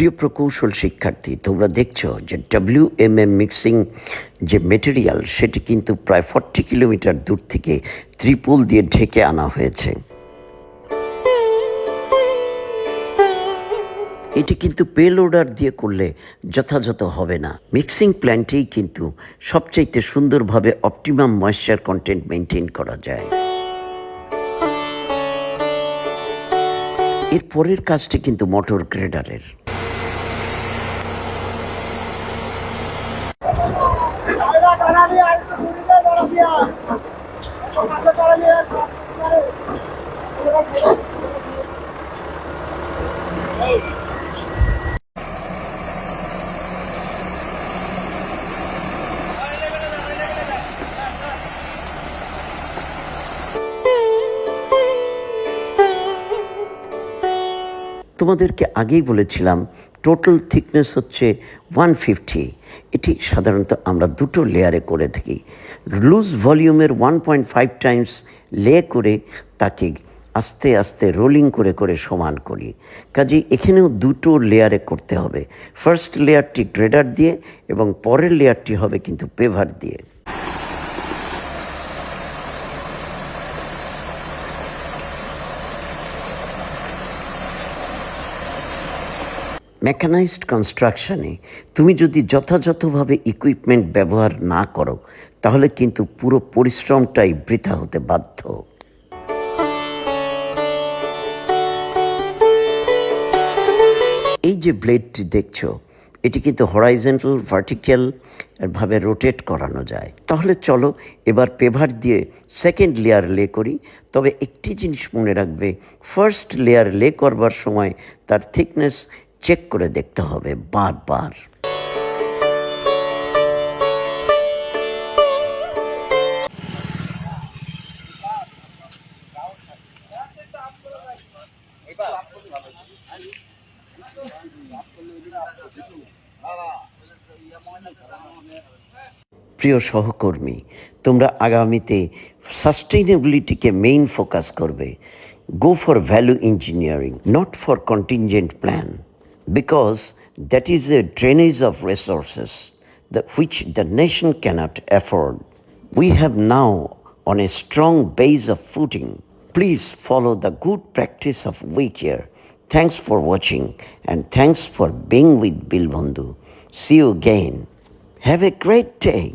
প্রিয় প্রকৌশল শিক্ষার্থী, তোমরা দেখছ যে ডাব্লিউ এম এম মিক্সিং যে মেটেরিয়াল সেটি কিন্তু প্রায় ফর্টি কিলোমিটার দূর থেকে ত্রিপুল দিয়ে ঢেকে আনা হয়েছে। এটি কিন্তু পেল অর্ডার দিয়ে করলে যথাযথ হবে না। মিক্সিং প্ল্যান্টেই কিন্তু সবচাইতে সুন্দরভাবে অপটিমাম ময়েশ্চার কন্টেন্ট মেনটেন করা যায়। এর পরের কাজটি কিন্তু মোটর গ্রেডারের তোমাদেরকে আগেই বলেছিলাম টোটাল থিকনেস হচ্ছে ওয়ান ফিফটি এটি সাধারণত আমরা দুটো লেয়ারে করে থাকি। লুজ ভলিউমের ওয়ান পয়েন্ট ফাইভ টাইমস লে করে তাকে আস্তে আস্তে রোলিং করে করে সমান করি। কাজেই এখানেও দুটো লেয়ারে করতে হবে। ফার্স্ট লেয়ারটি গ্রেডার দিয়ে এবং পরের লেয়ারটি হবে কিন্তু পেভার দিয়ে। মেকানাইজড কনস্ট্রাকশনে তুমি যদি যথাযথভাবে ইকুইপমেন্ট ব্যবহার না করো, তাহলে কিন্তু পুরো পরিশ্রমটাই বৃথা হতে বাধ্য। এই যে ব্লেডটি দেখছ, এটি কিন্তু হরাইজেন্টাল ভার্টিক্যাল ভাবে রোটেট করানো যায়। তাহলে চলো এবার পেভার দিয়ে সেকেন্ড লেয়ার লে করি। তবে একটি জিনিস মনে রাখবে ফার্স্ট লেয়ার লে করবার সময় তার থিকনেস চেক করে দেখতে হবে বারবার। প্রিয় সহকর্মী, তোমরা আগামীতে সাস্টেইনেবিলিটিকে মেইন ফোকাস করবে। Go for value engineering not for contingent plan because that is a drainage of resources which the nation cannot afford. We have now on a strong base of footing. Please follow the good practice of Wicare. Thanks for watching and thanks for being with Bilbondu. See you again. Have a great day.